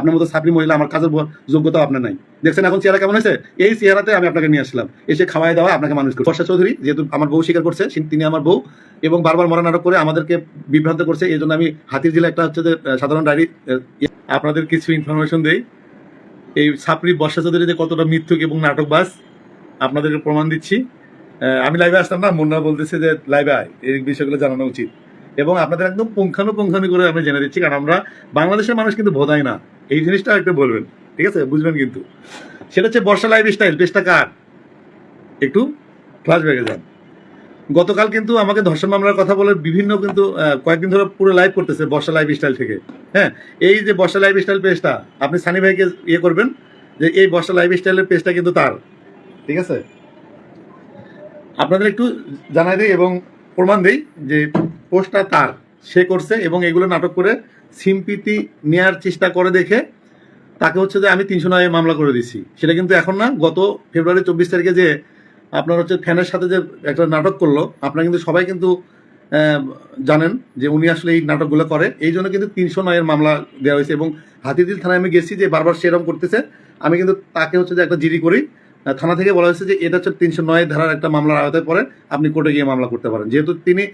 আপনার মতো সাপড়ি মহিলা আমার কাজের যোগ্যতা আপনার নাই। দেখছেন এখন চেহারা কেমন হয়েছে? এই চেহারাতে আমি আপনাকে নিয়ে আসলাম। এসে খাওয়াই দেওয়া আপনাকে মানুষ করে বর্ষা চৌধুরী, যেহেতু আমার বউ স্বীকার করছে তিনি আমার বউ এবং বারবার মরা নাটক করে আমাদেরকে বিভ্রান্ত করছে। এই জন্য আমি হাতির জেলা একটা হচ্ছে যে সাধারণ ডায়েরি আপনাদের কিছু ইনফরমেশন দেই। এই ছাপড়ি বর্ষা চৌধুরী যে কতটা মিথ্যুক এবং নাটকবাজ, আপনাদেরকে প্রমাণ দিচ্ছি। আমি লাইভে আসতাম না, মুন্না বলতেছে যে লাইভে আয়। এই বিষয়গুলো জানানো উচিত। এবং আপনাদের একদম পুঙ্খানুপুঙ্খানু করে আমি জেনে দিচ্ছি, কারণ আমরা বাংলাদেশের মানুষ কিন্তু বোধাই না। এই জিনিসটা একটু বলবেন, ঠিক আছে? বুঝবেন কিন্তু। সেটা হচ্ছে বর্ষা লাইফ স্টাইল পেজটা কার? একটু ফ্লাশ ব্যাগে যান। গতকাল কিন্তু আমাকে ধর্ষণ মামলার কথা বলে বিভিন্ন কিন্তু কয়েকদিন ধরে পুরো লাইভ করতেছে বর্ষা লাইফ স্টাইল থেকে। হ্যাঁ এই যে বর্ষা লাইফ স্টাইল পেজটা আপনি সানি ভাইকে ইয়ে করবেন যে এই বর্ষা লাইফ স্টাইলের পেজটা কিন্তু তার, ঠিক আছে? আপনাদের একটু জানাই দিই এবং প্রমাণ দিই যে পোস্টটা তার, সে করছে এবং এগুলো নাটক করে সিম্পিতি নেয়ার চেষ্টা করে দেখে তাকে হচ্ছে যে আমি তিনশো নয় মামলা করে দিছি। সেটা কিন্তু এখন না, গত ফেব্রুয়ারি চব্বিশ তারিখে যে আপনার হচ্ছে ফ্যানের সাথে যে একটা নাটক করল, আপনারা কিন্তু সবাই কিন্তু জানেন যে উনি আসলে এই নাটকগুলো করে। এই জন্য কিন্তু তিনশো নয়ের মামলা দেওয়া হয়েছে এবং হাতিদিল থানায় আমি গেছি যে বারবার সেরকম করতেছে। আমি কিন্তু তাকে হচ্ছে যে একটা জিডি করি। থানা থেকে বলা হয়েছে যে এটা হচ্ছে তিনশো নয় ধারার একটা মামলার আওতায় পড়ে, আপনি কোর্টে গিয়ে মামলা করতে পারেন। যেহেতু তিনি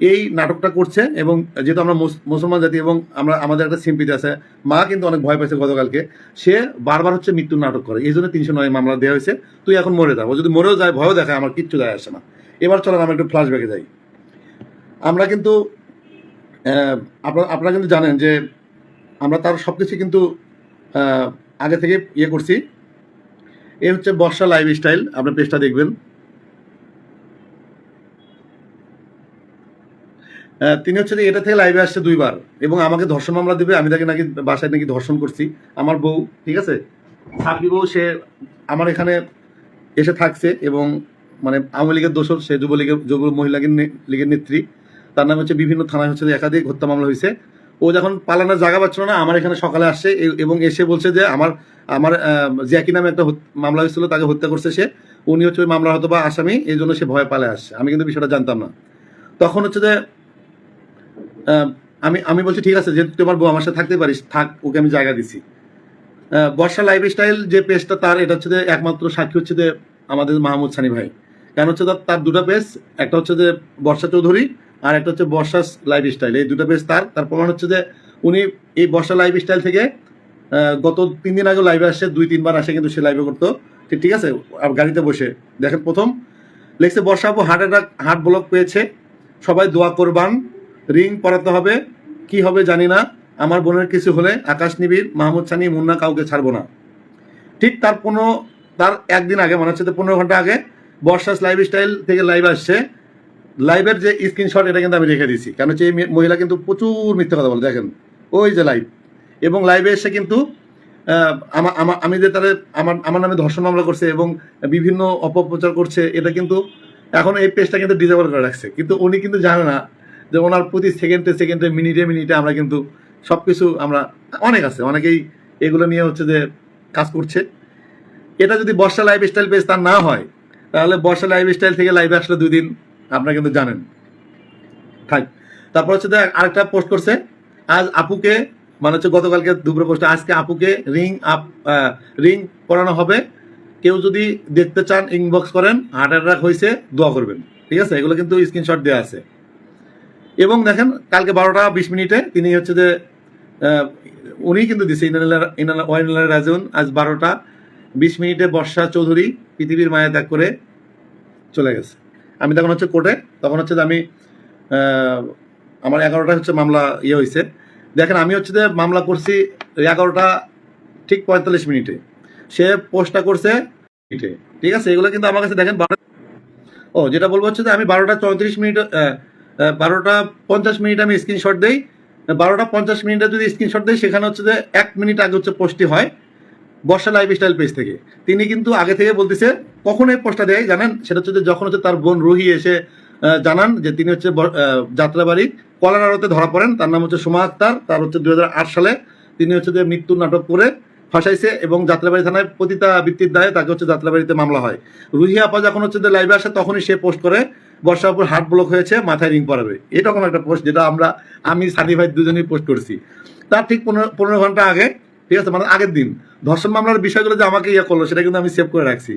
এই নাটকটা করছে এবং যেহেতু আমরা মুস- মুসলমান জাতি এবং আমরা, আমাদের একটা সিম্পিতে আছে, মা কিন্তু অনেক ভয় পাইছে গতকালকে, সে বারবার হচ্ছে মৃত্যুর নাটক করে। এই জন্য তিনশো নয় মামলা দেওয়া হয়েছে, তুই এখন মরে যাব যদি মরেও যায়, ভয়ও দেখায়, আমার কিচ্ছু যায় আসে না। এবার চলেন আমরা একটু ফ্ল্যাশব্যাকে যাই। আমরা কিন্তু আপনারা আপনারা কিন্তু জানেন যে আমরা তার সব কিছু কিন্তু আগে থেকে ইয়ে করছি। এ হচ্ছে বর্ষা লাইফ স্টাইল আপনার পেজটা দেখবেন। তিনি হচ্ছে যে এটা থেকে লাইভে আসছে দুইবার এবং আমাকে ধর্ষণ মামলা দিবে, আমি তাকে নাকি বাসায় নাকি ধর্ষণ করছি, আমার বউ, ঠিক আছে? সাকরি বউ, সে আমার এখানে এসে থাকছে এবং মানে আওয়ামী লীগের দোষর, সে যুবলীগের যুব মহিলা লীগের- নেত্রী। তার নামে হচ্ছে বিভিন্ন থানায় হচ্ছে একাধিক হত্যা মামলা হয়েছে। ও যখন পালানোর জায়গা পাচ্ছিল না, আমার এখানে সকালে আসছে এবং এসে বলছে যে আমার আমার জ্যাকি নামে একটা মামলা হয়েছিল, তাকে হত্যা করছে সে। উনি হচ্ছে ওই মামলা হয়তো বা আসামি, এই জন্য সে ভয়ে পালে আসছে। আমি কিন্তু বিষয়টা জানতাম না। তখন হচ্ছে যে আমি আমি বলছি, ঠিক আছে, যেহেতু তোমার বউ আমার সাথে থাকতে পারিস, থাক, ওকে আমি জায়গা দিছি। বর্ষা লাইফ স্টাইল যে পেজটা তার, এটা হচ্ছে যে একমাত্র সাক্ষী হচ্ছে যে আমাদের মাহমুদ সানি ভাই। কেন হচ্ছে তার- দুটো পেজ একটা হচ্ছে যে বর্ষা চৌধুরী আর একটা হচ্ছে বর্ষা লাইফ স্টাইল এই দুটো পেজ তার তার প্রমাণ হচ্ছে যে উনি এই বর্ষা লাইফ স্টাইল থেকে গত তিন দিন আগে লাইভে আসে, দুই, তিনবার আসে কিন্তু সে লাইভে করতো। ঠিক আছে? গাড়িতে বসে। দেখেন প্রথম, লেখছে, বর্ষা আপু হার্ট অ্যাটাক হার্ট ব্লক পেয়েছে। সবাই দোয়া করবান। রিং পরাতে হবে। কি হবে জানি না। আমার বোনের কিছু হলে আকাশ নিবিড়, মাহমুদ সানি, মুন্না কাউকে ছাড়বো না। ঠিক তার পনেরো, তার একদিন আগে, মনে হচ্ছে পনেরো ঘণ্টা আগে, বর্ষাস লাইফ স্টাইল থেকে লাইভ আসছে। লাইভের যে স্ক্রিনশট এটা কিন্তু আমি রেখে দিয়েছি। কারণ হচ্ছে এই মহিলা কিন্তু প্রচুর মিথ্যে কথা বলে, দেখেন। ওই যে লাইভ এবং লাইভে এসে কিন্তু আমি যে তাদের আমার আমার নামে ধর্ষণ মামলা করছে এবং বিভিন্ন অপপ্রচার করছে, এটা কিন্তু এখন এই পেজটা কিন্তু ডিজেবল করে রাখছে। কিন্তু উনি কিন্তু জানে না যে ওনার প্রতি সেকেন্ডে সেকেন্ডে, মিনিটে মিনিটে আমরা কিন্তু সব কিছু আমরা, অনেক আছে, অনেকেই এগুলো নিয়ে হচ্ছে যে কাজ করছে। এটা যদি বর্ষা লাইফ স্টাইল পেজ তার না হয়, তাহলে বর্ষা লাইফ স্টাইল থেকে লাইভে আসলে দুই দিন আপনারা কিন্তু জানেন। থাক, তারপর হচ্ছে আরেকটা পোস্ট করছে, আজ আপুকে মানে হচ্ছে গতকালকে দুপুরে পোস্ট আজকে আপুকে রিং আপ রিং পরানো হবে। কেউ যদি দেখতে চান ইনবক্স করেন হার্ট অ্যাটাক হয়েছে দোয়া করবেন। ঠিক আছে? এগুলো কিন্তু স্ক্রিনশট দেওয়া আছে। এবং দেখেন, কালকে বারোটা বিশ মিনিটে তিনি হচ্ছে যে উনি কিন্তু দিছে ওয়াইনাল রাজুন, আজ বারোটা বিশ মিনিটে বর্ষা চৌধুরী পৃথিবীর মায়া ত্যাগ করে চলে গেছে। আমি তখন হচ্ছে কোর্টে, তখন হচ্ছে আমি আমার এগারোটা হচ্ছে মামলা ইয়ে হয়েছে দেখেন, আমি হচ্ছে যে মামলা করছি এগারোটা ঠিক পঁয়তাল্লিশ মিনিটে। সে পোস্টটা করছে ঠিক আছে? এগুলো কিন্তু আমার কাছে দেখেন ও, যেটা বলব হচ্ছে যে আমি বারোটা চৌত্রিশ মিনিট বারোটা পঞ্চাশ মিনিট আমি স্ক্রিনশট দিই। বারোটা পঞ্চাশ মিনিটে যদি স্ক্রিনশট দিই, সেখানে হচ্ছে যে এক মিনিট আগে হচ্ছে পোস্টটি হয় বর্ষা লাইফ স্টাইল পেজ থেকে। তিনি কিন্তু আগে থেকে বলতেছে, কখন এই পোস্টটা দেয় জানেন? সেটা হচ্ছে যে যখন হচ্ছে তার বোন রুহি এসে জানান যে তিনি হচ্ছে যাত্রাবাড়ি কলার আড়তে ধরা পড়েন। তার নাম হচ্ছে সোমা আক্তার। তার হচ্ছে দুই হাজার আট সালে তিনি হচ্ছে যে মৃত্যুর নাটক করে ফাঁসাইছে এবং যাত্রাবাড়ি থানায় পতিতা বৃত্তির দায়ে তাকে হচ্ছে যাত্রাবাড়িতে মামলা হয়। রুহি আপা যখন হচ্ছে যে লাইভে আসে, তখনই সে পোস্ট করে। বর্ষাপুর হার্ট ব্লক হয়েছে, মাথায় রিং পরাবে এরকম একটা পোস্ট যেটা আমরা, আমি সানি ভাই দুজনেই পোস্ট করছি। তার ঠিক পনেরো পনেরো ঘণ্টা আগে, ঠিক আছে মানে আগের দিন, ধর্ষণ মামলার বিষয়গুলো যে আমাকে ইয়ে করল, সেটা কিন্তু আমি সেভ করে রাখছি।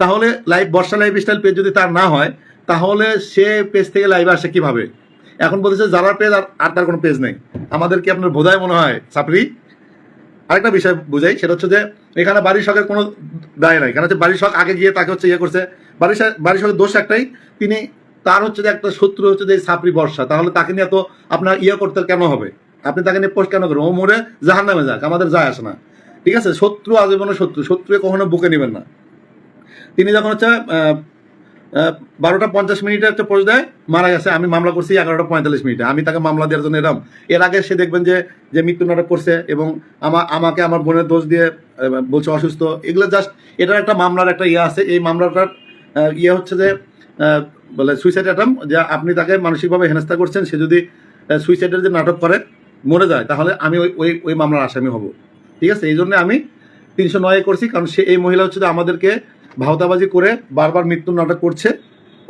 তাহলে live Barsha life style page যদি তার না হয়, তাহলে সে পেজ থেকে লাইভে আসে কীভাবে? এখন বলতেছে যারা পেজ আর আর তার কোনো পেজ নেই। আমাদের কি আপনার বোধায় মনে হয়, সাপরি? আরেকটা বিষয় বুঝাই, সেটা হচ্ছে যে, এখানে বাড়ির শখের কোনো দায় নাই। কারণ হচ্ছে বাড়ির শখ আগে গিয়ে তাকে হচ্ছে ইয়ে করছে। বাড়ির বাড়ির শখের দোষ একটাই, তিনি তার হচ্ছে যে একটা শত্রু হচ্ছে যে সাপরি বর্ষা। তাহলে তাকে নিয়ে তো আপনার ইয়ে করতে কেন হবে? আপনি তাকে নিয়ে পোস্ট কেন করবেন? ও মরে জাহান নামে যাক, আমাদের যায় আসে না। ঠিক আছে? শত্রু আজীবনে শত্রু শত্রু কখনো বুকে নেবেন না। তিনি যখন হচ্ছে বারোটা পঞ্চাশ মিনিটে একটা পোস্ট দেয়, মারা গেছে। আমি মামলা করছি এগারোটা পঁয়তাল্লিশ মিনিটে। আমি তাকে মামলা দেওয়ার জন্য এরম। এর আগে সে দেখবেন যে যে মৃত্যু নাটক করছে এবং আমা, আমাকে আমার বোনের দোষ দিয়ে বলছে অসুস্থ। এগুলো জাস্ট এটার একটা মামলার একটা ইয়ে আছে। এই মামলাটার ইয়ে হচ্ছে যে বলে সুইসাইড অ্যাটাম যে আপনি তাকে মানসিকভাবে হেনস্থা করছেন, সে যদি সুইসাইডের যে নাটক করে, মরে যায়, তাহলে আমি ওই ওই ওই মামলার আসামি হব। ঠিক আছে? এই জন্য আমি তিনশো নয় করছি, কারণ সে, এই মহিলা হচ্ছে আমাদেরকে ভাওতাবাজি করে বারবার মৃত্যুর নাটক করছে,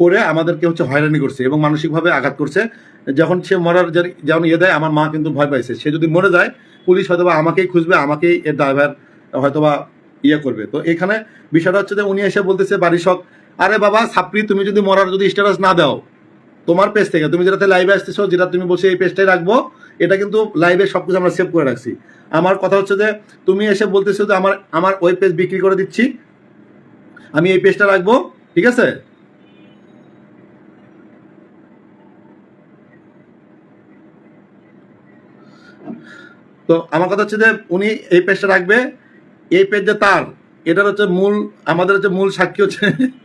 করে আমাদেরকে হচ্ছে হয়রানি করছে এবং মানসিকভাবে আঘাত করছে। যখন সে মরার যেমন ইয়ে দেয়, আমার মা কিন্তু ভয় পাইছে। সে যদি মরে যায়, পুলিশ হয়তোবা আমাকেই খুঁজবে, আমাকেই এর ড্রাইভার হয়তোবা ইয়ে করবে। তো এখানে বিষয়টা হচ্ছে যে উনি এসে বলতেছে বাড়ি শখ আরে বাবা সাপ্রি তুমি যদি মরার যদি স্ট্যাটাস না দাও, তোমার পেজ থেকে, তুমি যেটাতে লাইভে আসতেছো, যেটা তুমি বসে এই পেজটাই রাখব, এটা কিন্তু লাইভে সব কিছু আমরা সেভ করে রাখছি। আমার কথা হচ্ছে যে, তুমি এসে বলতেছো যে আমার আমার ওই পেজ বিক্রি করে দিচ্ছি, আমি এই পেজটা রাখব, ঠিক আছে? তো আমার কথা হচ্ছে যে, উনি এই পেজটা রাখবে, এই পেজ যে তার এটার হচ্ছে মূল, আমাদের হচ্ছে মূল সাক্ষী হচ্ছে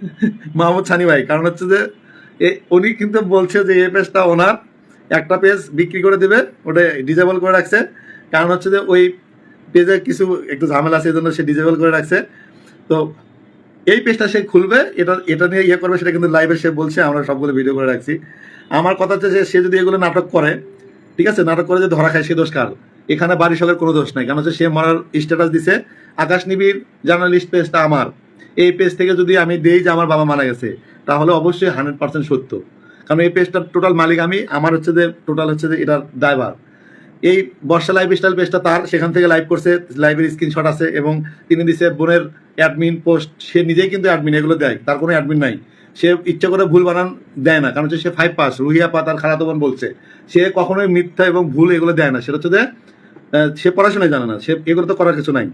মাহমুদ সানি ভাই। কারণ হচ্ছে যে উনি কিন্তু বলছে যে, এই পেজটা ওনার একটা পেজ বিক্রি করে দেবে, ওটা ডিজেবল করে রাখছে। কারণ হচ্ছে যে, ওই পেজে কিছু একটু ঝামেলা আছে এই জন্য সে ডিজেবল করে রাখছে। তো এই পেজটা সে খুলবে, এটা এটা নিয়ে ইয়ে করবে, সেটা কিন্তু লাইভে সে বলছে, আমরা সবগুলো ভিডিও করে রাখছি। আমার কথা হচ্ছে যে, সে যদি এগুলো নাটক করে, ঠিক আছে? নাটক করে যে ধরা খায়, সে দোষ কার? এখানে বাড়ি সকের কোনো দোষ নাই। কারণ হচ্ছে সে মরার স্ট্যাটাস দিছে আকাশ নিবিড় জার্নালিস্ট পেজটা আমার। এই পেজ থেকে যদি আমি দেই যে আমার বাবা মারা গেছে, তাহলে অবশ্যই হান্ড্রেড পার্সেন্ট সত্য। কারণ এই পেজটার টোটাল মালিক আমি, আমার হচ্ছে যে, টোটাল হচ্ছে যে এটার ড্রাইভার এই বর্ষা লাইফ স্টাইল পেজটা তার, সেখান থেকে লাইভ করছে লাইভের স্ক্রিনশট আছে এবং তিনি দিছে বোনের অ্যাডমিন পোস্ট সে নিজেই কিন্তু অ্যাডমিন এগুলো দেয়, তার কোনো অ্যাডমিন নাই। সে ইচ্ছা করে ভুল বানান দেয় না, কারণ হচ্ছে সে ফাইভ পাস, রুহিয়া পা তার খালাতো বোন বলছে। সে কখনোই মিথ্যা এবং ভুল এগুলো দেয় না, সেটা হচ্ছে যে সে পড়াশোনায় জানে না, সে এগুলো তো করার কিছু নাই।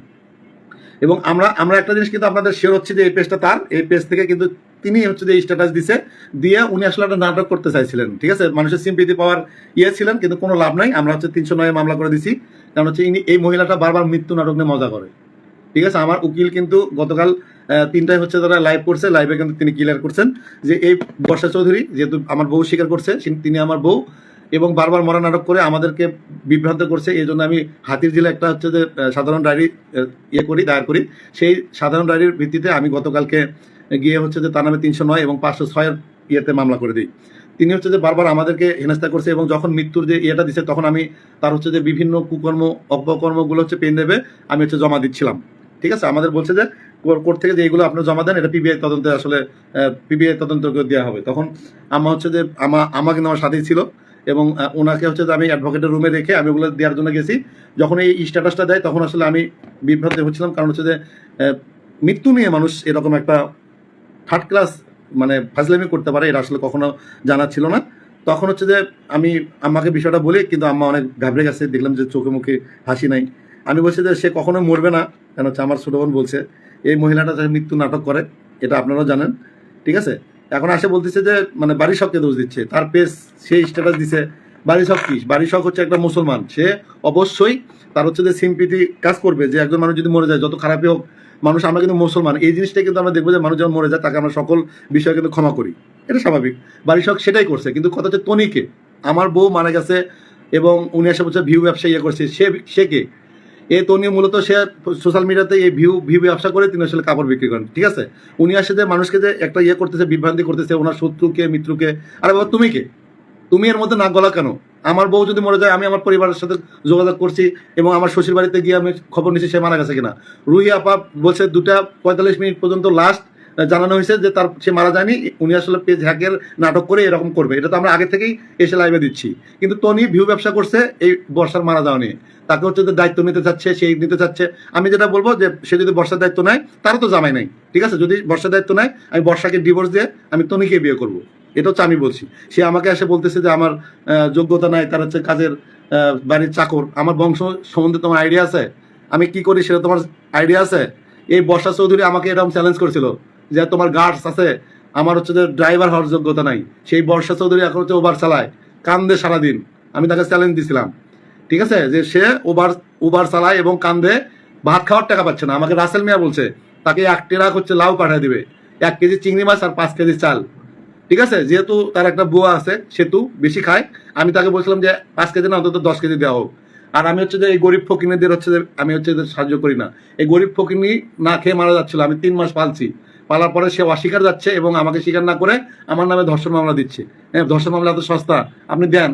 এবং আমরা আমরা একটা জিনিস কিন্তু আপনাদের শেয়ার হচ্ছে যে এই পেজটা তার। এই পেজ থেকে কিন্তু তিনি হচ্ছে যে স্ট্যাটাস দিছে, দিয়ে উনি আসলে একটা নাটক করতে চাইছিলেন, ঠিক আছে? মানুষের সিম্পিতি পাওয়ার ইয়ে ছিলেন, কিন্তু কোনো লাভ নাই। আমরা হচ্ছে তিনশো নয় মামলা করে দিছি। কারণ হচ্ছে ইনি, এই মহিলাটা বারবার মৃত্যু নাটক নিয়ে মজা করে। ঠিক আছে? আমার উকিল কিন্তু গতকাল তিনটায় হচ্ছে তারা লাইভ করছে। লাইভে কিন্তু তিনি ক্লিয়ার করছেন যে, এই বর্ষা চৌধুরী যেহেতু আমার বউ স্বীকার করছে তিনি আমার বউ। এবং বারবার মরা নাটক করে আমাদেরকে বিভ্রান্ত করছে। এই জন্য আমি হাতির জেলা একটা হচ্ছে যে সাধারণ ডায়েরি ইয়ে করি, দায়ের করি। সেই সাধারণ ডায়েরির ভিত্তিতে আমি গতকালকে গিয়ে হচ্ছে যে তার নামে তিনশো নয় এবং পাঁচশো ছয়ের ইয়েতে মামলা করে দিই। তিনি হচ্ছে যে বারবার আমাদেরকে হেনস্থা করছে এবং যখন মৃত্যুর যে ইয়েটা দিচ্ছে তখন আমি তার হচ্ছে যে বিভিন্ন কুকর্ম, অপকর্মগুলো হচ্ছে পেন দেবে, আমি হচ্ছে জমা দিচ্ছিলাম। ঠিক আছে? আমাদের বলছে যে, কোর- কোর্ট থেকে যে এগুলো আপনি জমা দেন, এটা পিবিআই তদন্তে আসলে পিবিআই তদন্ত করে দেওয়া হবে। তখন আমার হচ্ছে যে, আমা, আমাকে আমার সাথেই ছিল। এবং ওনাকে হচ্ছে যে আমি অ্যাডভোকেটের রুমে রেখে আমি ওগুলো দেওয়ার জন্য গেছি। যখন এই স্ট্যাটাসটা দেয়, তখন আসলে আমি বিভ্রান্ত হচ্ছিলাম। কারণ হচ্ছে যে মৃত্যু নিয়ে মানুষ এরকম একটা থার্ড ক্লাস মানে ফাজলামি করতে পারে, এটা আসলে কখনো জানা ছিল না। তখন হচ্ছে যে, আমি আম্মাকে বিষয়টা বলি, কিন্তু আম্মা অনেক ঘাবড়ে গেছে। দেখলাম যে চোখে মুখে হাসি নাই। আমি বলছি যে, সে কখনো মরবে না। কেন হচ্ছে আমার ছোট বোন বলছে, এই মহিলাটা মৃত্যু নাটক করে, এটা আপনারাও জানেন। ঠিক আছে? এখন আসে বলতেছে যে মানে বাড়ি শখকে দোষ দিচ্ছে। তার পেজ সেই স্ট্যাটাস দিছে। বাড়ি শখ কি? বাড়ি শখ হচ্ছে একটা মুসলমান। সে অবশ্যই তার হচ্ছে যে সিম্পিতি কাজ করবে যে, একজন মানুষ যদি মরে যায়, যত খারাপই হোক, মানুষ আমরা কিন্তু মুসলমান। এই জিনিসটা কিন্তু আমরা দেখব যে, মানুষ যখন মরে যায়, তাকে আমরা সকল বিষয়ে কিন্তু ক্ষমা করি। এটা স্বাভাবিক। বাড়ি শখ সেটাই করছে। কিন্তু কথা হচ্ছে তনিকে। আমার বউ মারা গেছে এবং উনি এসে বলছে, ভিউ ব্যবসা ইয়ে করছে। সে সে কে? এই উনি মূলত সে সোশ্যাল মিডিয়াতে এই ভিউ ভিউ ব্যবসা করে তিনি আসলে কাপড় বিক্রি করেন, ঠিক আছে? উনি আসে যে মানুষকে যে একটা ইয়ে করতেছে, বিভ্রান্তি করতেছে, ওনার শত্রুকে, মিত্রকে, আরে বাবা, তুমি কে? তুমি এর মধ্যে না গলা কেন? আমার বউ যদি মরে যায়, আমি আমার পরিবারের সাথে যোগাযোগ করছি এবং আমার শ্বশুর বাড়িতে গিয়ে আমি খবর নিচ্ছি সে মারা গেছে কিনা? রুহি আপা বলছে, দুটা পঁয়তাল্লিশ মিনিট পর্যন্ত লাস্ট জানানো হয়েছে যে তার সে মারা যায়নি, উনি আসলে পেজ হ্যাকের নাটক করে এরকম করবে। এটা তো আমরা আগে থেকেই এসে লাইভে দিচ্ছি। কিন্তু টনি ভিউ ব্যবসা করছে, এই বর্ষার মারা যাওয়া নিয়ে। তাকে হচ্ছে যে দায়িত্ব নিতে চাচ্ছে, সেই নিতে চাচ্ছে। আমি যেটা বলব যে, সে যদি বর্ষার দায়িত্ব নেয়, তারও তো জামাই নাই। ঠিক আছে? যদি বর্ষার দায়িত্ব নেয়, আমি বর্ষাকে ডিভোর্স দিয়ে আমি তনিকে বিয়ে করব। এটা হচ্ছে আমি বলছি। সে আমাকে এসে বলতেছে যে, আমার যোগ্যতা নাই, তার হচ্ছে কাজের বাড়ির চাকর। আমার বংশ সম্বন্ধে তোমার আইডিয়া আছে। আমি কি করি সেটা তোমার আইডিয়া আছে? এই বর্ষা চৌধুরী আমাকে এরকম চ্যালেঞ্জ করেছিল। যে তোমার গার্ডস আছে, আমার হচ্ছে যে ড্রাইভার হওয়ার যোগ্যতা নাই। সেই বর্ষা চৌধুরী এখন হচ্ছে ওভার চালায়, কান্দে সারাদিন। আমি তাকে চ্যালেঞ্জ দিছিলাম। ঠিক আছে? যে সে ওভার ওভার চালায় এবং কান্দে, ভাত খাওয়ার টাকা পাচ্ছে না। আমাকে রাসেল মিয়া বলছে, তাকে এক টেরাক হচ্ছে লাউ পাঠিয়ে দিবে। এক কেজি চিংড়ি মাছ আর পাঁচ কেজি চাল। ঠিক আছে? যেহেতু তার একটা বুয়া আছে, সেতু বেশি খায়, আমি তাকে বলছিলাম যে, পাঁচ কেজি না, অন্তত দশ কেজি দেওয়া হোক। আর আমি হচ্ছে যে এই গরিব ফকিনীদের হচ্ছে যে, আমি হচ্ছে সাহায্য করি না। এই গরিব ফকিনী না খেয়ে মারা যাচ্ছিল, আমি তিন মাস পালছি। পালার পরে সে অস্বীকার যাচ্ছে এবং আমাকে স্বীকার না করে আমার নামে ধর্ষণ মামলা দিচ্ছে। হ্যাঁ ধর্ষণ মামলা এত সস্তা। আপনি দেন।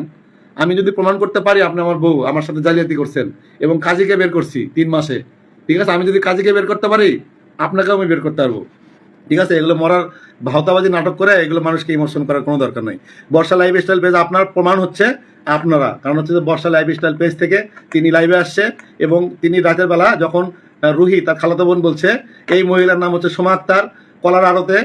আমি যদি প্রমাণ করতে পারি আপনি আমার বউ, আমার সাথে জালিয়াতি করছেন এবং কাজীকে বের করছি তিন মাসে। ঠিক আছে? আমি যদি কাজীকে বের করতে পারি, আপনাকেও আমি বের করতে পারব। ঠিক আছে? এগুলো মরার ভাওতাবাজি নাটক করে এগুলো মানুষকে ইমোশন করার কোনো দরকার নাই। বর্ষা লাইফ স্টাইল পেজ আপনার প্রমাণ হচ্ছে আপনারা। কারণ হচ্ছে যে বর্ষা লাইফ স্টাইল পেজ থেকে তিনি লাইভে আসছে এবং তিনি রাতের বেলা যখন রুহি, তার খালাতো বোন বলছে, এই মহিলার নাম হচ্ছে সোমা আক্তার। কলার আড়তে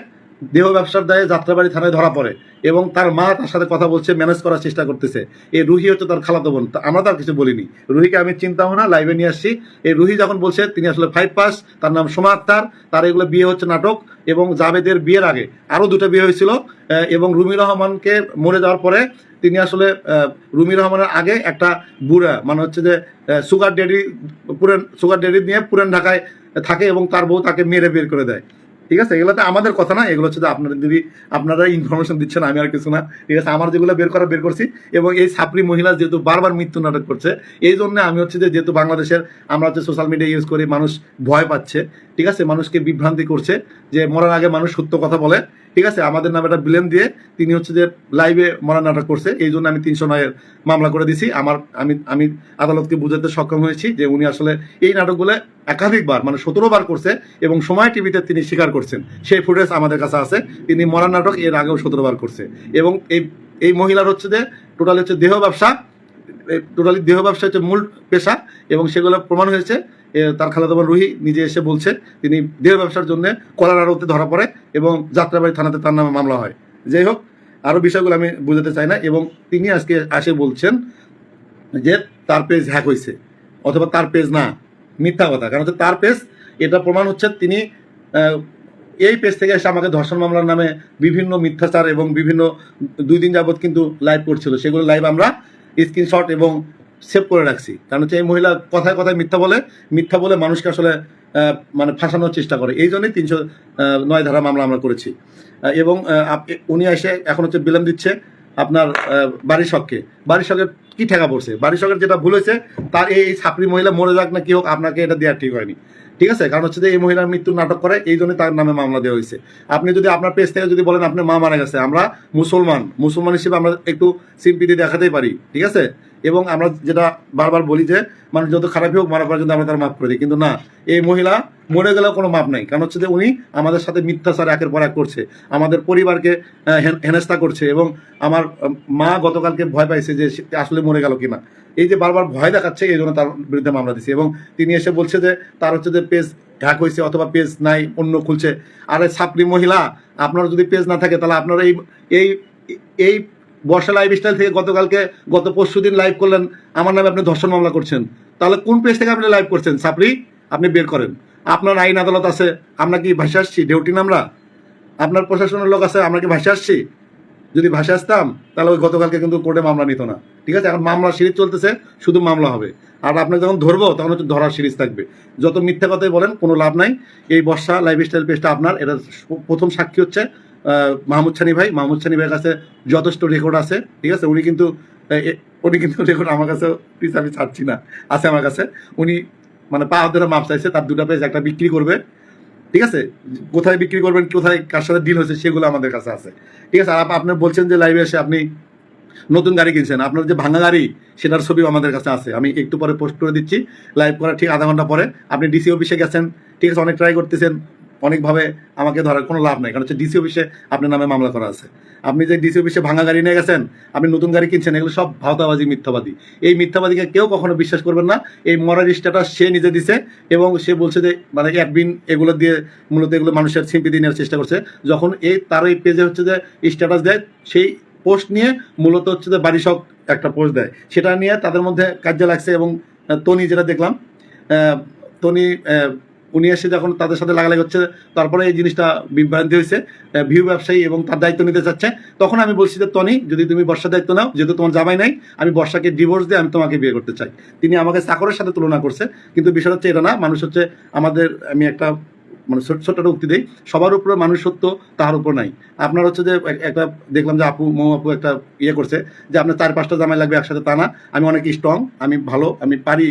দেহ ব্যবসার দায়ে যাত্রাবাড়ি থানায় ধরা পড়ে এবং তার মা তার সাথে কথা বলছে ম্যানেজ করার চেষ্টা করতেছে। এই রুহি হচ্ছে তার খালাতো বোন। আমরা তার কিছু বলিনি। রুহিকে আমি চিন্তাও না লাইভে নিয়ে আসছি। এই রুহি যখন বলছে, তিনি আসলে ফাইভ পাস তার নাম সোমা আক্তার, তার এগুলো বিয়ে হচ্ছে নাটক এবং জাভেদের বিয়ের আগে। আরও দুটো বিয়ে হয়েছিল এবং রুমি রহমানকে মরে যাওয়ার পরে তিনি আসলে রুমি রহমানের আগে একটা বুড়া মানে হচ্ছে যে সুগার ডেডি পুরান সুগার ডেডি নিয়ে পুরান ঢাকায় থাকে এবং তার বউ তাকে মেরে বের করে দেয়। ঠিক আছে এগুলো তো আমাদের কথা না, এগুলো হচ্ছে আপনাদের যদি আপনারা ইনফরমেশন দিচ্ছেন, আমি আর কিছু না। ঠিক আছে, আমার যেগুলো বের করা, বের করছি। এবং এই ছাপরি মহিলা যেহেতু বারবার মৃত্যু নাটক করছে, এই জন্য আমি হচ্ছে যেহেতু বাংলাদেশের আমরা হচ্ছে সোশ্যাল মিডিয়া ইউজ করি, মানুষ ভয় পাচ্ছে। ঠিক আছে, মানুষকে বিভ্রান্তি করছে যে মরার আগে মানুষ সত্য কথা বলে। ঠিক আছে, আমাদের নামে একটা বিলেন দিয়ে তিনি হচ্ছে যে লাইভে মরার নাটক করছে। এই জন্য আমি তিনশো নয়ের মামলা করে দিছি। আমার, আমি আমি আদালতকে বুঝাতে সক্ষম হয়েছি যে উনি আসলে এই নাটকগুলো একাধিকবার মানে সতেরো বার করছে এবং সময় টিভিতে তিনি স্বীকার করছেন। সেই ফুটেজ আমাদের কাছে আছে। তিনি মরার নাটক এর আগেও সতেরো বার করছে। এবং এই এই মহিলার হচ্ছে যে টোটাল হচ্ছে দেহ ব্যবসা টোটালি দেহ ব্যবসা হচ্ছে মূল পেশা এবং সেগুলো প্রমাণ হয়েছে। তার বোন রুহি নিজে এসে বলছে তিনি দেহ ব্যবসার জন্য কলার আড়তে ধরা পড়ে এবং যাত্রাবাড়ি থানাতে তার নামে মামলা হয়। যাই হোক আরও বিষয়গুলো আমি বুঝাতে চাই না এবং তিনি আজকে আসে বলছেন যে তার পেজ হ্যাক হয়েছে অথবা তার পেজ না। মিথ্যা কথা, কারণ হচ্ছে তার পেজ এটা প্রমাণ হচ্ছে তিনি এই পেজ থেকে এসে আমাকে ধর্ষণ মামলার নামে বিভিন্ন মিথ্যাচার এবং বিভিন্ন দুই দিন যাবৎ কিন্তু লাইভ করছিল। সেগুলো লাইভ আমরা স্ক্রিনশট এবং সেভ করে রাখছি। কারণ হচ্ছে এই মহিলা কথায় কথায় মিথ্যা বলে মিথ্যা বলে মানুষকে আসলে মানে ফাঁসানোর চেষ্টা করে। এই জন্যই তিনশো নয় ধারা মামলা আমরা করেছি। এবং উনি এসে এখন হচ্ছে বিলম্ব দিচ্ছে আপনার বাড়ির শখকে। বাড়ির শখের কি ঠেকা পড়ছে? বাড়ির শখের যেটা ভুল হয়েছে, তার এই ছাপরি মহিলা মরে যাক না কি হোক, আপনাকে এটা দেওয়া ঠিক হয়নি। ঠিক আছে? কারণ হচ্ছে যে এই মহিলার মৃত্যুর নাটক করে, এই জন্য তার নামে মামলা দেওয়া হয়েছে। আপনি যদি আপনার পেজ থেকে যদি বলেন আপনার মা মারা গেছে আমরা মুসলমান মুসলমান হিসেবে আমরা একটু সিম্পিতি দেখাতেই পারি, ঠিক আছে? এবং আমরা যেটা বারবার বলি যে মানুষ যত খারাপই হোক মারা করার জন্য আমরা তার মাফ করে দিই। কিন্তু না এই মহিলা মরে গেলেও কোনো মাপ নাই। কারণ হচ্ছে যে উনি আমাদের সাথে মিথ্যাচার একের পর এক করছে। আমাদের পরিবারকে আহ, হেন- হেনস্থা করছে এবং আমার মা গতকালকে ভয় পাইছে যে আসলে মরে গেল কিনা। এই যে বারবার ভয় দেখাচ্ছে এই জন্য তার বিরুদ্ধে মামলা দিচ্ছে এবং তিনি এসে বলছে যে তার হচ্ছে যে পেজ ঢাক হয়েছে অথবা পেজ নাই অন্য খুলছে। আরে ছাপরি মহিলা আপনার যদি পেজ না থাকে তাহলে আপনারা এই এই এই বর্ষা লাইফ স্টাইল থেকে গতকালকে, গত পরশু দিন লাইভ করলেন। আমার নামে আপনি ধর্ষণ মামলা করছেন। তাহলে কোন পেজ থেকে আপনি লাইভ করছেন? সাপরি আপনি বের করেন। আপনার আইন আদালত আছে, আমরা কি ভাসে আসছি? ডিউটি আমরা? আপনার প্রশাসনের লোক আছে, আমরা কি ভাসে আসছি? যদি ভাসে আসতাম, তাহলে ওই গতকালকে কিন্তু কোর্টে মামলা নিত না। ঠিক আছে? এখন মামলা সিরিজ চলতেছে, শুধু মামলা হবে। আর আপনাকে যখন ধরবো, তখন হচ্ছে ধরার সিরিজ থাকবে। যত মিথ্যা কথাই বলেন, কোনো লাভ নাই। এই বর্ষা লাইফস্টাইল পেজটা আপনার, এটা প্রথম সাক্ষী হচ্ছে। মাহমুদ ছানি ভাই, মাহমুদ ছানি ভাইয়ের কাছে যথেষ্ট রেকর্ড আছে, ঠিক আছে? উনি কিন্তু উনি কিন্তু রেকর্ড আমার কাছে প্লিজ আমি ছাড়ছি না, আছে আমার কাছে। উনি মানে পা হাত ধরে মাপ চাইছে, তার দুটা পেজ একটা বিক্রি করবে, ঠিক আছে? কোথায় বিক্রি করবেন, কোথায় কার সাথে ডিল হয়েছে সেগুলো আমাদের কাছে আছে, ঠিক আছে? আর আপনি বলছেন যে লাইভে এসে আপনি নতুন গাড়ি কিনছেন, আপনার যে ভাঙা গাড়ি, সেটার ছবিও আমাদের কাছে আছে। আমি একটু পরে পোস্ট করে দিচ্ছি লাইভ করার ঠিক আধা ঘণ্টা পরে। আপনি ডিসি অফিসে গেছেন, ঠিক আছে? অনেক ট্রাই করতেছেন অনেকভাবে আমাকে ধরার কোনো লাভ নাই। কারণ হচ্ছে ডিসি অফিসে আপনার নামে মামলা করা আছে। আপনি যে ডিসি অফিসে ভাঙা গাড়ি নিয়ে গেছেন, আপনি নতুন গাড়ি কিনছেন, এগুলো সব ভাওতাবাজি, মিথ্যাবাদী। এই মিথ্যাবাদীকে কেউ কখনো বিশ্বাস করবেন না। এই মরার স্ট্যাটাস সে নিজে দিছে এবং সে বলছে যে মানে অ্যাডমিন এগুলো দিয়ে মূলত এগুলো মানুষের সিম্পিতি নেওয়ার চেষ্টা করছে। যখন এই তার এই পেজে হচ্ছে যে স্ট্যাটাস দেয়, সেই পোস্ট নিয়ে মূলত হচ্ছে যে বাড়ি সব একটা পোস্ট দেয়। সেটা নিয়ে তাদের মধ্যে কার্য লাগছে এবং তনি যেটা দেখলাম তনি উনি এসে যখন তাদের সাথে লাগালাগি হচ্ছে, তারপরে এই জিনিসটা বিভ্রান্তি হয়েছে ভিউ ব্যবসায়ী এবং তার দায়িত্ব নিতে চাচ্ছে, তখন আমি বলছি যে, টনি, যদি তুমি বর্ষার দায়িত্ব নাও, যেহেতু তোমার জামাই নাই, আমি বর্ষাকে ডিভোর্স দিয়ে আমি তোমাকে বিয়ে করতে চাই। তিনি আমাকে চাকরের সাথে তুলনা করছে, কিন্তু বিষয়টা হচ্ছে এটা না, মানুষ হচ্ছে আমাদের, আমি একটা মানে ছোট ছোট উক্তি দেই, সবার উপরে মানুষ সত্য তাহার উপর নাই। আপনার হচ্ছে যে একটা দেখলাম যে আপু, মৌ আপু একটা ইয়ে করছে, যে আপনার চার, পাঁচটা জামাই লাগবে একসাথে, তা না, আমি অনেক স্ট্রং আমি ভালো, আমি পারি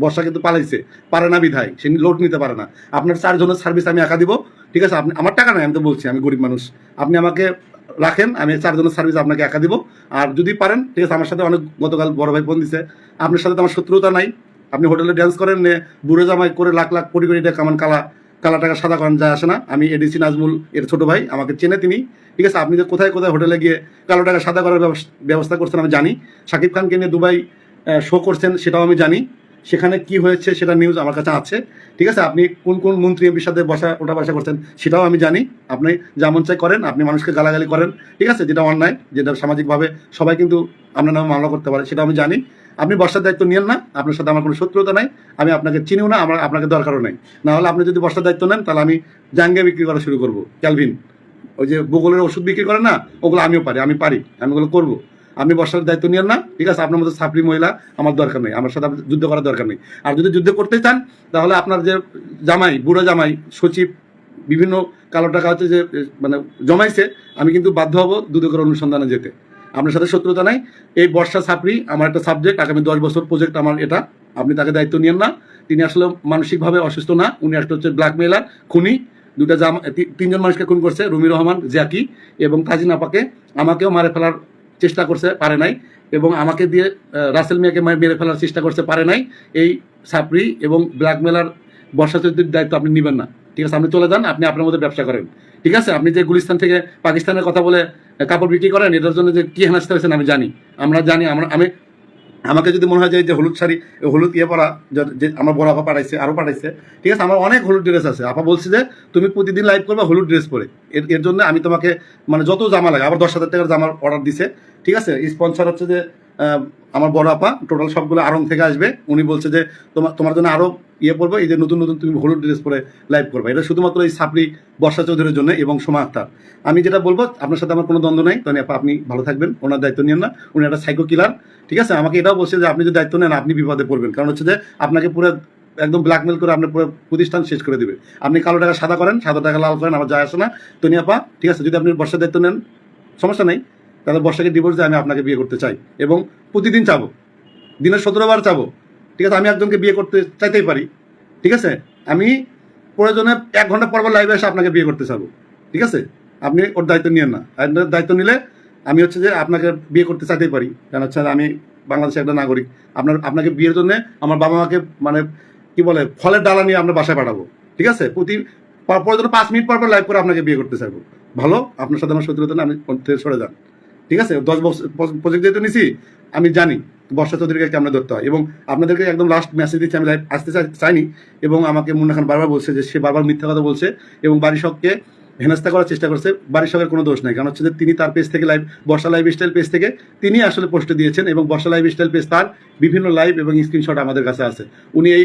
বর্ষা কিন্তু পালাইছে। পারে না বিধায়, সে লোড নিতে পারে না। আপনার চারজনের সার্ভিস আমি একা দিব, ঠিক আছে? আপনি আমার টাকা নাই, আমি তো বলছি, আমি গরিব মানুষ। আপনি আমাকে রাখেন, আমি চারজনের সার্ভিস আপনাকে একা দিব। আর যদি পারেন, ঠিক আছে, আমার সাথে অনেক গতকাল বড় ভাই ফোন দিছে। আপনার সাথে তো আমার শত্রুতা নাই। আপনি হোটেলে ড্যান্স করেন বুড়ো জামাই করে লাখ লাখ কোটি কোটি টাকা কামান কালা কালা টাকা সাদা করেন যায় আসে না। আমি এডিসি নাজমুল এর ছোট ভাই, আমাকে চেনে তিনি। ঠিক আছে, আপনি যে কোথায় কোথায় হোটেলে গিয়ে কালো টাকা সাদা করার ব্যবস- ব্যবস্থা করছেন আমি জানি। শাকিব খানকে নিয়ে দুবাই শো করছেন, সেটাও আমি জানি। সেখানে কি হয়েছে সেটা নিউজ আমার কাছে আছে। ঠিক আছে? আপনি কোন কোন মন্ত্রী এমপির সাথে বসা, ওটা বসা করছেন সেটাও আমি জানি। আপনি যেমন চাই করেন, আপনি মানুষকে গালাগালি করেন। ঠিক আছে? যেটা অন্যায়, যেটা সামাজিকভাবে সবাই কিন্তু আপনার নামে মামলা করতে পারে, সেটা আমি জানি। আপনি বর্ষার দায়িত্ব নিয়েন না, আপনার সাথে আমার কোনো শত্রুতা নাই, আমি আপনাকে চিনিও না, আমার আপনাকে দরকারও নাই। না হলে আপনি যদি বর্ষার দায়িত্ব নেন, তাহলে আমি জাঙ্গে বিক্রি করা শুরু করব, ক্যালভিন। ওই যে ভূগোলের ওষুধ বিক্রি করে না, ওগুলো আমিও পারি, আমি পারি, আমি ওগুলো করব। আপনি বর্ষার দায়িত্ব নিয়েন না। ঠিক আছে, আপনার মতো সাপড়ি মহিলা আমার দরকার নেই, আমার সাথে যুদ্ধ করার দরকার নেই। আর যদি যুদ্ধ করতে চান, তাহলে আপনার যে জামাই, বুড়ো জামাই, সচিব, বিভিন্ন কালো টাকা হচ্ছে যে মানে জমাইছে, আমি কিন্তু বাধ্য হব দুদকের অনুসন্ধানে যেতে। আপনার সাথে শত্রুতা নাই। এই বর্ষা ছাপড়ি আমার একটা সাবজেক্ট আগামী দশ বছর প্রজেক্ট আমার এটা। আপনি তাকে দায়িত্ব নিয়েন না। তিনি আসলে মানসিকভাবে অসুস্থ না, উনি একটা হচ্ছে ব্ল্যাকমেলার খুনি। দুটা জামা তিনজন মানুষকে খুন করছে, রুমি রহমান, জিয়াকি এবং তাজিন আপাকে। আমাকেও মারে ফেলার চেষ্টা করছে, পারে নাই এবং আমাকে দিয়ে রাসেল মিয়াকে মেরে ফেলার চেষ্টা করছে, পারে নাই। এই সাপড়ি এবং ব্ল্যাকমেলার বর্ষা চৌধুরীর দায়িত্ব আপনি নেবেন না। ঠিক আছে, আপনি চলে যান, আপনি আপনার মধ্যে ব্যবসা করেন। ঠিক আছে, আপনি যে গুলিস্তান থেকে পাকিস্তানের কথা বলে কাপড় বিক্রি করেন, এটার জন্য যে কী হেনাস্তা হয়েছেন আমি জানি। আমরা জানি, আমরা, আমি আমাকে যদি মনে হয় যে হলুদ শাড়ি হলুদ ইয়ে পরা, যে- আমার বড় আপা পাঠাইছে আরও পাঠাইছে, ঠিক আছে, আমার অনেক হলুদ ড্রেস আছে। আপা বলছে যে, তুমি প্রতিদিন লাইভ করবে হলুদ ড্রেস পরে। এর এর জন্য আমি তোমাকে মানে যত জামা লাগে, আবার দশ হাজার টাকার জামার অর্ডার দিছে, ঠিক আছে স্পন্সার হচ্ছে যে আমার বড় আপা টোটাল সবগুলো আরং থেকে আসবে। উনি বলছে যে তোমার তোমার জন্য আরও ইয়ে পড়বে এই যে নতুন নতুন তুমি হলুদ ড্রেস পরে লাইভ করবে। এটা শুধুমাত্র এই সাপড়ি বর্ষা চৌধুরীর জন্য এবং সোমা আক্তার। আমি যেটা বলব, আপনার সাথে আমার কোনো দ্বন্দ্ব নাই। তাহলে আপা, আপনি ভালো থাকবেন, ওনার দায়িত্ব নিয়েন না। উনি একটা সাইকো কিলার ঠিক আছে? আমাকে এটাও বলছে যে, আপনি যদি দায়িত্ব নেন, আপনি বিপদে পড়বেন। কারণ হচ্ছে যে, আপনাকে পুরো একদম ব্ল্যাকমেল করে আপনার পুরো প্রতিষ্ঠান শেষ করে দিবে। আপনি কালো টাকা সাদা করেন, সাদা টাকা লাল করেন, আমার যায় আসে না। তনি আপা, ঠিক আছে? যদি আপনি বর্ষার দায়িত্ব নেন, সমস্যা নেই। তাহলে বর্ষাকে ডিভোর্স দিয়ে আমি আপনাকে বিয়ে করতে চাই। এবং প্রতিদিন চাবো। দিনের সতেরো বার চাবো। ঠিক আছে, আমি একজনকে বিয়ে করতে চাইতেই পারি। ঠিক আছে, আমি প্রয়োজনে এক ঘণ্টা পর লাইভে এসে আপনাকে বিয়ে করতে চাবো। ঠিক আছে, আপনি ওর দায়িত্ব নিয়েন না। আর দায়িত্ব নিলে আমি হচ্ছে যে আপনাকে বিয়ে করতে চাইতেই পারি। কারণ হচ্ছে আমি বাংলাদেশের একটা নাগরিক। আপনার, আপনাকে বিয়ের জন্য আমার বাবা মাকে মানে কি বলে, ফলের ডালা নিয়ে আপনার বাসায় পাঠাবো। ঠিক আছে, প্রতি, পর- প্রয়োজনে পাঁচ মিনিট পর পর লাইভ করে আপনাকে বিয়ে করতে চাইব। ভালো, আপনার সাথে আমার শত্রুতা থেকে সরে যান। ঠিক আছে? দশ বছর প্রজেক্ট যেহেতু নিছি, আমি জানি বর্ষা চৌধুরীকে কেমন ধরতে হয় এবং আপনাদেরকে একদম লাস্ট মেসেজ দিচ্ছি, আমি আসতে চাইনি এবং আমাকে মুন্না খান বারবার বলছে যে সে বারবার মিথ্যা কথা বলছে এবং বাড়ির শখকে হেনস্থা করার চেষ্টা করছে। বাড়ির শখের কোনো দোষ নাই, কারণ হচ্ছে যে তিনি তার পেজ থেকে live Barsha live style page থেকে তিনি আসলে পোস্ট দিয়েছেন এবং বর্ষা লাইভ স্টাইল পেজ তার বিভিন্ন লাইভ এবং স্ক্রিনশট আমাদের কাছে আছে। উনি এই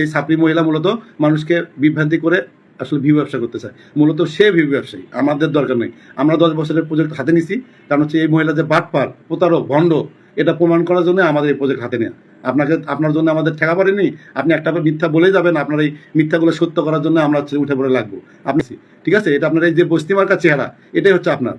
এই ছাত্রী মহিলা মূলত মানুষকে বিভ্রান্তি করে আসলে ভিউ ব্যবসা করতে চায়। মূলত সে ভিউ ব্যবসায়ী, আমাদের দরকার নেই। আমরা দশ বছরের প্রজেক্ট হাতে নিছি, কারণ হচ্ছে এই মহিলা যে বাটপার, প্রতারক, ভণ্ড, এটা প্রমাণ করার জন্য আমাদের এই প্রজেক্ট হাতে নেওয়া আপনাকে, আপনার জন্য আমাদের ঠেকা পারেনি আপনি একটা মিথ্যা বলেই যাবেন, আপনার এই মিথ্যাগুলো সত্য করার জন্য আমরা উঠে পড়ে লাগবো। আপনি, ঠিক আছে? এটা আপনার এই যে বস্তিমার কাছে চেহারা, এটাই হচ্ছে আপনার।